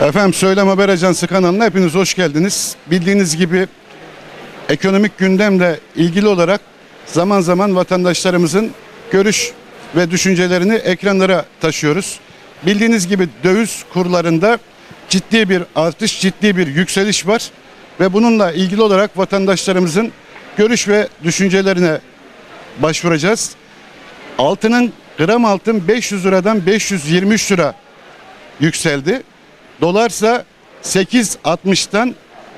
Efendim Söylem Haber Ajansı kanalına hepiniz hoş geldiniz. Bildiğiniz gibi ekonomik gündemle ilgili olarak zaman zaman vatandaşlarımızın görüş ve düşüncelerini ekranlara taşıyoruz. Bildiğiniz gibi döviz kurlarında ciddi bir artış, ciddi bir yükseliş var ve bununla ilgili olarak vatandaşlarımızın görüş ve düşüncelerine başvuracağız. Altının gram altın 500 liradan 523 lira yükseldi. Dolarsa 8.60'tan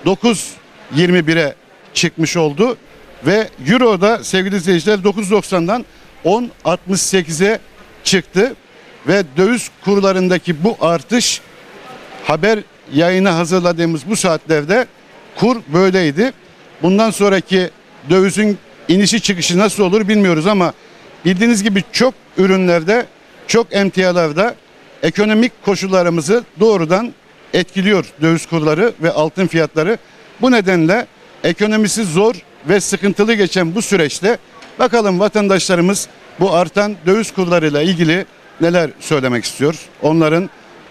9.21'e çıkmış oldu ve Euro da sevgili izleyiciler 9.90'dan 10.68'e çıktı ve döviz kurlarındaki bu artış haber yayını hazırladığımız bu saatlerde kur böyleydi. Bundan sonraki dövizin inişi çıkışı nasıl olur bilmiyoruz ama bildiğiniz gibi çok ürünlerde, çok emtialarda ekonomik koşullarımızı doğrudan etkiliyor döviz kurları ve altın fiyatları. Bu nedenle ekonomisi zor ve sıkıntılı geçen bu süreçte bakalım vatandaşlarımız bu artan döviz kurlarıyla ilgili neler söylemek istiyor? Onların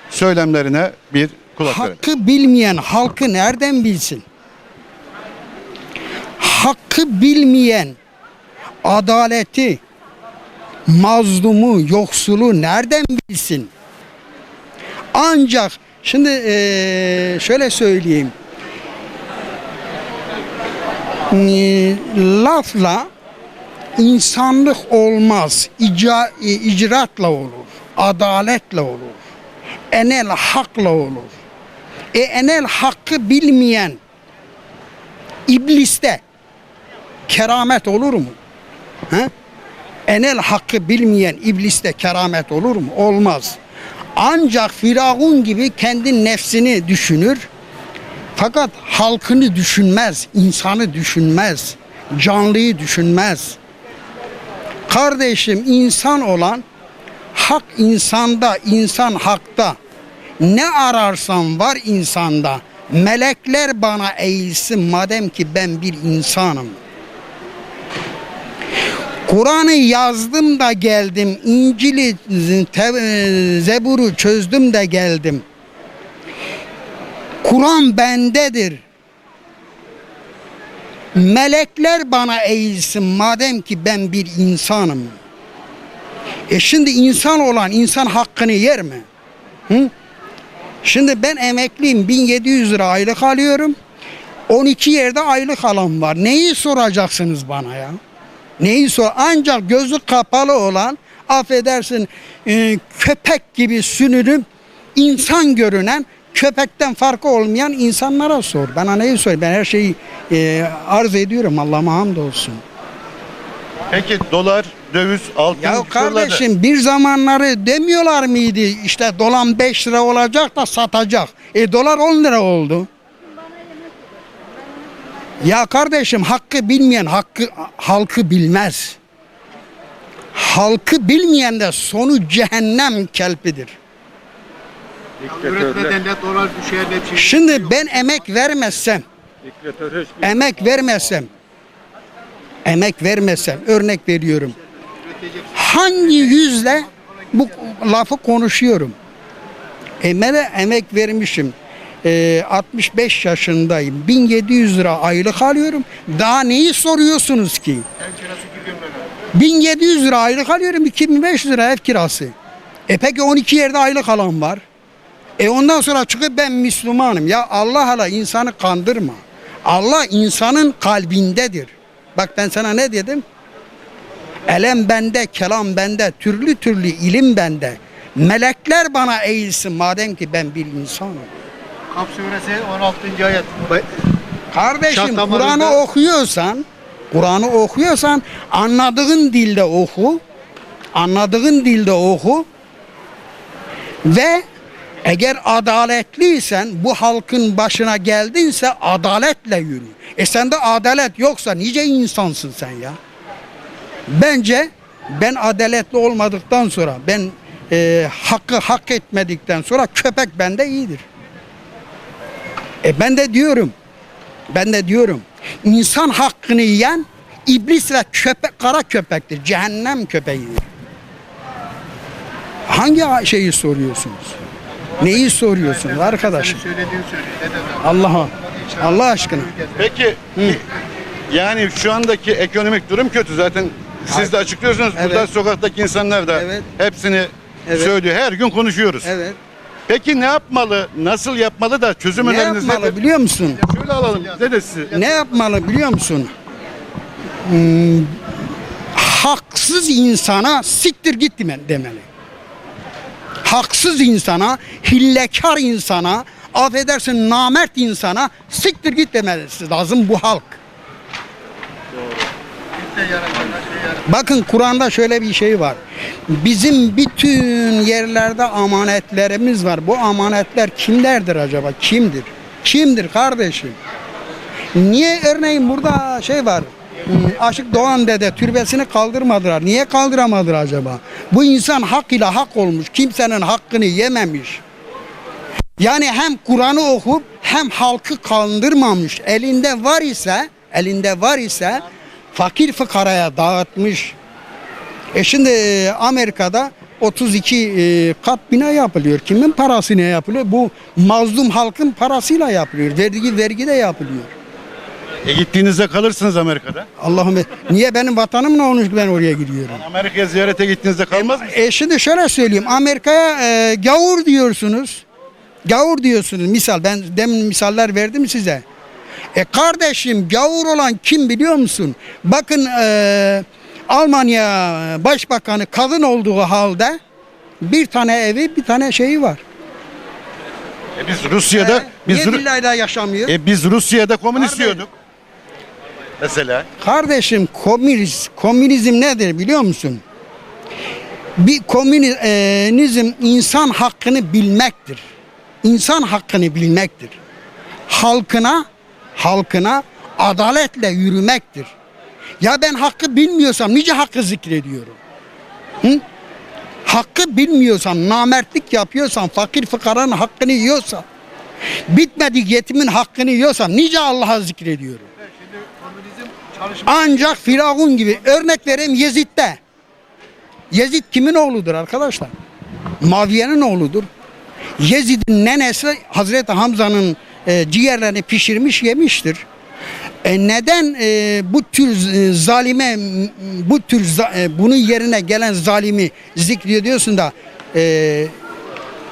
söylemlerine bir kulak verelim. Hakkı bilmeyen halkı nereden bilsin? Hakkı bilmeyen adaleti, mazlumu, yoksulu nereden bilsin? Ancak şimdi eee, şöyle söyleyeyim. Lafla insanlık olmaz. İca, e, icraatla olur. Adaletle olur. Enel hakla olur. E enel hakkı bilmeyen ibliste keramet olur mu? He? Enel hakkı bilmeyen ibliste keramet olur mu? Olmaz. Ancak Firavun gibi kendi nefsini düşünür. Fakat halkını düşünmez, insanı düşünmez, canlıyı düşünmez. Kardeşim insan olan hak insanda, insan hakta. Ne ararsan var insanda. Melekler bana eğilsin madem ki ben bir insanım. Kur'an'ı yazdım da geldim. İncil'i, Zebur'u çözdüm de geldim. Kur'an bendedir. Melekler bana eğilsin madem ki ben bir insanım. E şimdi insan olan insan hakkını yer mi? Hı? Şimdi ben emekliyim 1700 lira aylık alıyorum. 12 yerde aylık alan var. Neyi soracaksınız bana ya? Neyi sor? Ancak gözü kapalı olan affedersin e, köpek gibi sünürüp insan görünen köpekten farkı olmayan insanlara sor. Bana neyi sor? Ben her şeyi e, arz ediyorum. Allah'ıma hamdolsun. Peki dolar, döviz, altın Ya kardeşim bir zamanları demiyorlar mıydı işte dolar 5 lira olacak da satacak. E dolar 10 lira oldu. Ya kardeşim hakkı bilmeyen hakkı halkı bilmez. Halkı bilmeyen de sonu cehennem kelpidir. Şimdi ben emek vermezsem, emek vermezsem, emek vermezsem örnek veriyorum. Hangi yüzle bu lafı konuşuyorum? Emeğe emek vermişim. Ee, 65 yaşındayım. 1700 lira aylık alıyorum. Daha neyi soruyorsunuz ki? 1700 lira aylık alıyorum. 2500 lira ev kirası. E peki 12 yerde aylık alan var. E ondan sonra çıkıp ben Müslümanım. Ya Allah Allah insanı kandırma. Allah insanın kalbindedir. Bak ben sana ne dedim? Elem bende, kelam bende, türlü türlü ilim bende. Melekler bana eğilsin madem ki ben bir insanım. Kaf suresi 16. ayet. Kardeşim Kur'an'ı okuyorsan, Kur'an'ı okuyorsan anladığın dilde oku. Anladığın dilde oku. Ve eğer adaletliysen bu halkın başına geldinse adaletle yürü. E sende adalet yoksa nice insansın sen ya? Bence ben adaletli olmadıktan sonra ben e, hakkı hak etmedikten sonra köpek bende iyidir. E ben de diyorum ben de diyorum insan hakkını yiyen iblis ve köpek kara köpektir. Cehennem köpeğidir. Hangi şeyi soruyorsunuz? Neyi soruyorsunuz arkadaşım? Allah'a. Allah aşkına. Peki yani şu andaki ekonomik durum kötü zaten siz de açıklıyorsunuz. Burada Evet. sokaktaki insanlar da Evet. hepsini Evet. söylüyor. Her gün konuşuyoruz. Evet. Peki ne yapmalı? Nasıl yapmalı da çözüm Ne öneriniz yapmalı nedir? biliyor musun? Şöyle alalım. Ne de sizi? Ne yapmalı biliyor musun? Hmm, haksız insana siktir git deme- demeli. Haksız insana, hillekar insana, affedersin namert insana siktir git demesi lazım bu halk. Bakın Kur'an'da şöyle bir şey var. Bizim bütün yerlerde amanetlerimiz var. Bu amanetler kimlerdir acaba? Kimdir? Kimdir kardeşim? Niye örneğin burada şey var? hmm, Aşık Doğan dede türbesini kaldırmadılar. Niye kaldıramadılar acaba? Bu insan hak ile hak olmuş. Kimsenin hakkını yememiş. Yani hem Kur'an'ı okup hem halkı kandırmamış. Elinde var ise, elinde var ise fakir fıkaraya dağıtmış. E şimdi e, Amerika'da 32 e, kat bina yapılıyor. Kimin parasıyla yapılıyor? Bu mazlum halkın parasıyla yapılıyor. Vergi vergi de yapılıyor. E gittiğinizde kalırsınız Amerika'da. Allah'ım niye benim vatanım ne olmuş ki ben oraya gidiyorum? Amerika'ya ziyarete gittiğinizde kalmaz mı? E şimdi şöyle söyleyeyim. Amerika'ya e, gavur diyorsunuz. Gavur diyorsunuz. Misal ben demin misaller verdim size. E kardeşim gavur olan kim biliyor musun? Bakın e, Almanya Başbakanı kadın olduğu halde bir tane evi bir tane şeyi var. E biz Rusya'da E, biz niye Ru- yaşamıyor? e biz Rusya'da komünist Kardeşim. diyorduk. Mesela Kardeşim komünist, komünizm nedir biliyor musun? Bir komünizm insan hakkını bilmektir. İnsan hakkını bilmektir. Halkına, halkına adaletle yürümektir. Ya ben hakkı bilmiyorsam nice hakkı zikrediyorum? Hı? Hakkı bilmiyorsam, namertlik yapıyorsam, fakir fıkaranın hakkını yiyorsam, bitmedik yetimin hakkını yiyorsam nice Allah'a zikrediyorum. Ancak Firavun gibi örnek vereyim Yezid'de. Yezid kimin oğludur arkadaşlar? Maviye'nin oğludur. Yezid'in nenesi Hazreti Hamza'nın e, ciğerlerini pişirmiş yemiştir. E neden e, bu tür e, zalime bu tür e, bunun yerine gelen zalimi zikrediyorsun da e,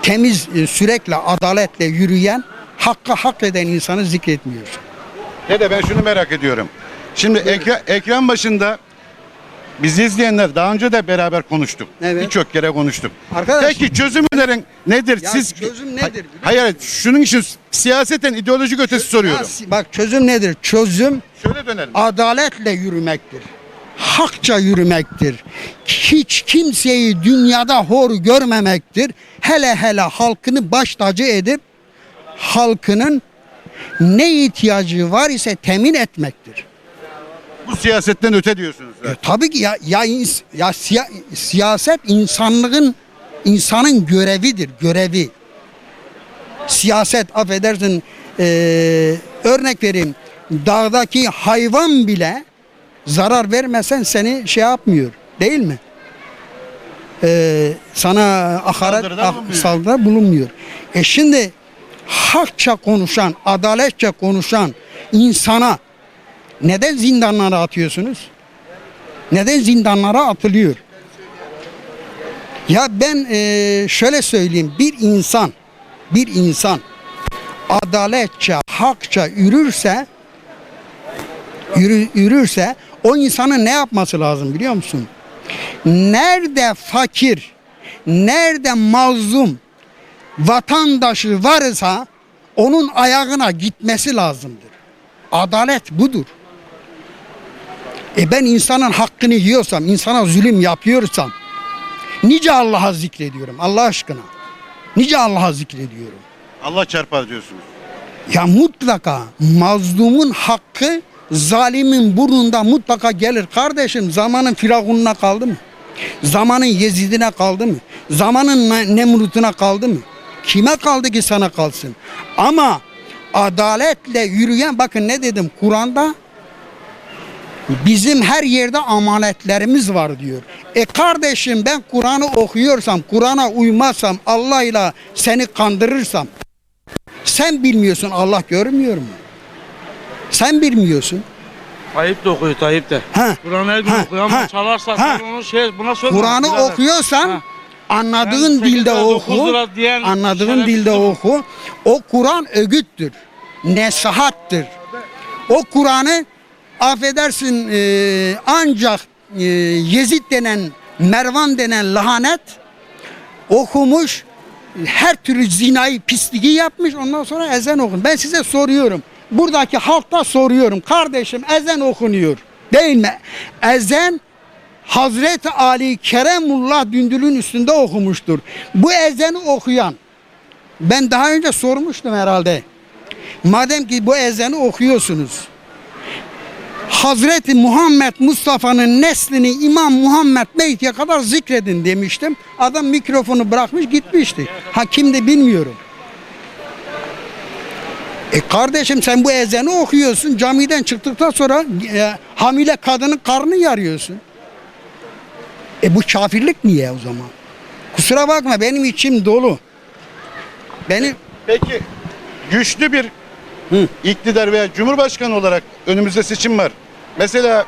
temiz e, sürekli adaletle yürüyen hakka hak eden insanı zikretmiyorsun. Dede ben şunu merak ediyorum. Şimdi ekra- ekran başında bizi izleyenler daha önce de beraber konuştuk. Evet. Birçok kere konuştuk. Arkadaş- Peki çözüm önerin nedir? Ya Siz çözüm nedir Hayır, hayır, şunun için siyaseten ideolojik ötesi soruyorum. Ya, Bak çözüm nedir? Çözüm Şöyle dönelim. adaletle yürümektir. Hakça yürümektir. Hiç kimseyi dünyada hor görmemektir. Hele hele halkını baş tacı edip halkının ne ihtiyacı var ise temin etmektir. Bu siyasetten öte diyorsunuz E, zaten. tabii ki ya ya, ins- ya siya- siyaset insanlığın insanın görevidir, görevi. Siyaset affedersin e, örnek vereyim. Dağdaki hayvan bile zarar vermesen seni şey yapmıyor, değil mi? E, sana hakaret Saldırıda ah- bulunmuyor. saldırıda bulunmuyor. E şimdi hakça konuşan, adaletçe konuşan insana neden zindanlara atıyorsunuz? Neden zindanlara atılıyor? Ya ben eee, şöyle söyleyeyim bir insan bir insan adaletçe hakça yürürse yürü, yürürse o insanın ne yapması lazım biliyor musun? Nerede fakir, nerede mazlum vatandaşı varsa onun ayağına gitmesi lazımdır. Adalet budur. E ben insanın hakkını yiyorsam, insana zulüm yapıyorsam nice Allah'a zikrediyorum Allah aşkına. Nice Allah'a zikrediyorum. Allah çarpar diyorsunuz. Ya mutlaka mazlumun hakkı zalimin burnunda mutlaka gelir. Kardeşim zamanın Firavun'una kaldı mı? Zamanın Yezid'ine kaldı mı? Zamanın Ne- Nemrut'una kaldı mı? Kime kaldı ki sana kalsın? Ama adaletle yürüyen bakın ne dedim Kur'an'da Bizim her yerde amanetlerimiz var diyor. E kardeşim ben Kur'an'ı okuyorsam, Kur'an'a uymazsam, Allah'la seni kandırırsam sen bilmiyorsun Allah görmüyor mu? Sen bilmiyorsun. Tayyip de okuyor Tayyip de. Ha. Kur'an her gün Ha, okuyor ama ha, onu şey buna söylemem. Kur'an'ı okuyorsan Ha. anladığın Ben dilde oku. Anladığın dilde oku. O Kur'an öğüttür. Nesihattır. O Kur'an'ı affedersin e, ancak e, Yezid denen Mervan denen lahanet okumuş her türlü zinayı pisliği yapmış ondan sonra ezan okun. Ben size soruyorum. Buradaki halkta soruyorum. Kardeşim ezan okunuyor. Değil mi? Ezan Hazreti Ali Keremullah Dündül'ün üstünde okumuştur. Bu ezanı okuyan ben daha önce sormuştum herhalde. Madem ki bu ezanı okuyorsunuz. Hazreti Muhammed Mustafa'nın neslini İmam Muhammed Beyti'ye kadar zikredin demiştim. Adam mikrofonu bırakmış gitmişti. Ha kimdi bilmiyorum. E kardeşim sen bu ezanı okuyorsun. Camiden çıktıktan sonra e, hamile kadının karnını yarıyorsun. E bu kafirlik niye o zaman? Kusura bakma benim içim dolu. Benim Peki güçlü bir Hı. iktidar veya cumhurbaşkanı olarak önümüzde seçim var. Mesela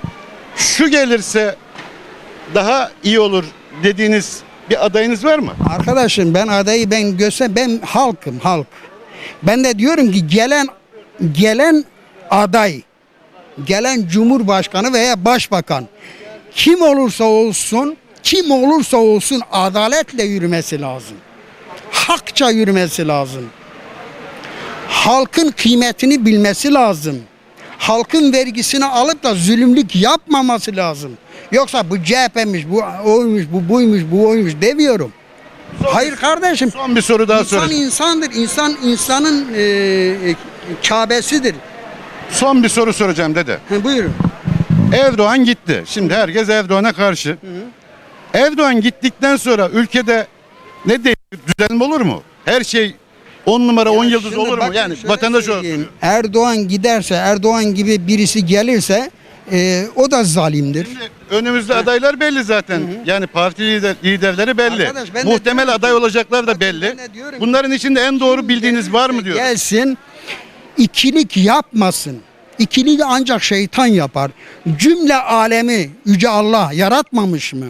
şu gelirse daha iyi olur dediğiniz bir adayınız var mı? Arkadaşım ben adayı ben göster ben halkım halk. Ben de diyorum ki gelen gelen aday gelen cumhurbaşkanı veya başbakan kim olursa olsun kim olursa olsun adaletle yürümesi lazım. Hakça yürümesi lazım. Halkın kıymetini bilmesi lazım. Halkın vergisini alıp da zulümlük yapmaması lazım. Yoksa bu CHP'miş, bu oymuş, bu buymuş, bu oymuş demiyorum. Hayır kardeşim. Son bir soru daha İnsan sorayım. insandır. İnsan insanın e, e, Kabe'sidir. Son bir soru soracağım dede. Ha, buyurun. Erdoğan gitti. Şimdi herkes Erdoğan'a karşı. Erdoğan gittikten sonra ülkede ne değişir? Düzelme olur mu? Her şey 10 numara 10 yıldız Şimdi olur mu? bakın Yani şöyle vatandaş söyleyeyim. olarak. Erdoğan giderse, Erdoğan gibi birisi gelirse e, o da zalimdir. Şimdi önümüzde adaylar belli zaten. Yani parti lider- liderleri belli. Arkadaş, ben de Muhtemel diyorum aday olacaklar da Bakın belli. ben de diyorum ki- Bunların içinde en doğru bildiğiniz var mı diyor. Gelsin, ikilik yapmasın. İkiliği ancak şeytan yapar. Cümle alemi Yüce Allah yaratmamış mı?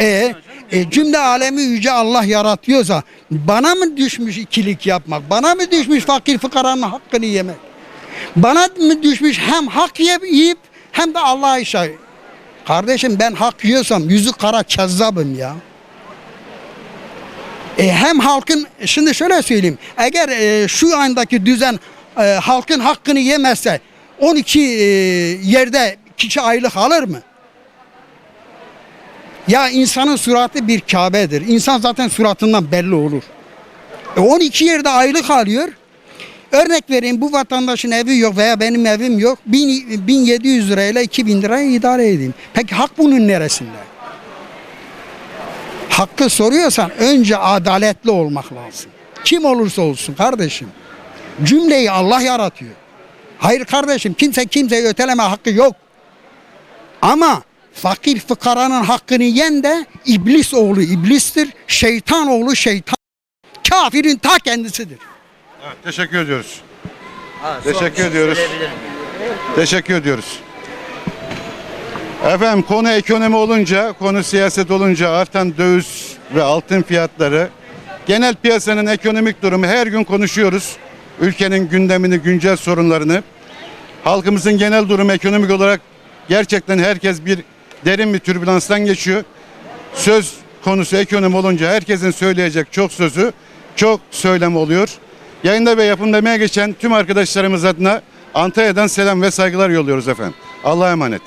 E, e cümle alemi Yüce Allah yaratıyorsa bana mı düşmüş ikilik yapmak? Bana mı düşmüş fakir fıkaranın hakkını yemek? Bana mı düşmüş hem hak yiyip, yiyip hem de Allah'a işe. Kardeşim ben hak yiyorsam yüzü kara kezzabım ya. E, hem halkın şimdi şöyle söyleyeyim. Eğer e, şu andaki düzen e, halkın hakkını yemezse 12 e, yerde kişi aylık alır mı? Ya insanın suratı bir Kabe'dir. İnsan zaten suratından belli olur. E, 12 yerde aylık alıyor. Örnek vereyim bu vatandaşın evi yok veya benim evim yok. 1000 1700 lirayla 2000 liraya idare edeyim. Peki hak bunun neresinde? Hakkı soruyorsan önce adaletli olmak lazım. Kim olursa olsun kardeşim. Cümleyi Allah yaratıyor. Hayır kardeşim kimse kimseyi öteleme hakkı yok. Ama fakir fıkaranın hakkını yen de iblis oğlu iblistir. Şeytan oğlu şeytan. Kafirin ta kendisidir. Evet, teşekkür ediyoruz. Teşekkür ediyoruz. Teşekkür ediyoruz. Efendim konu ekonomi olunca, konu siyaset olunca artan döviz ve altın fiyatları, genel piyasanın ekonomik durumu her gün konuşuyoruz. Ülkenin gündemini, güncel sorunlarını. Halkımızın genel durumu ekonomik olarak gerçekten herkes bir derin bir türbülanstan geçiyor. Söz konusu ekonomi olunca herkesin söyleyecek çok sözü, çok söylem oluyor. Yayında ve yapımda emeğe geçen tüm arkadaşlarımız adına Antalya'dan selam ve saygılar yolluyoruz efendim. Allah'a emanet.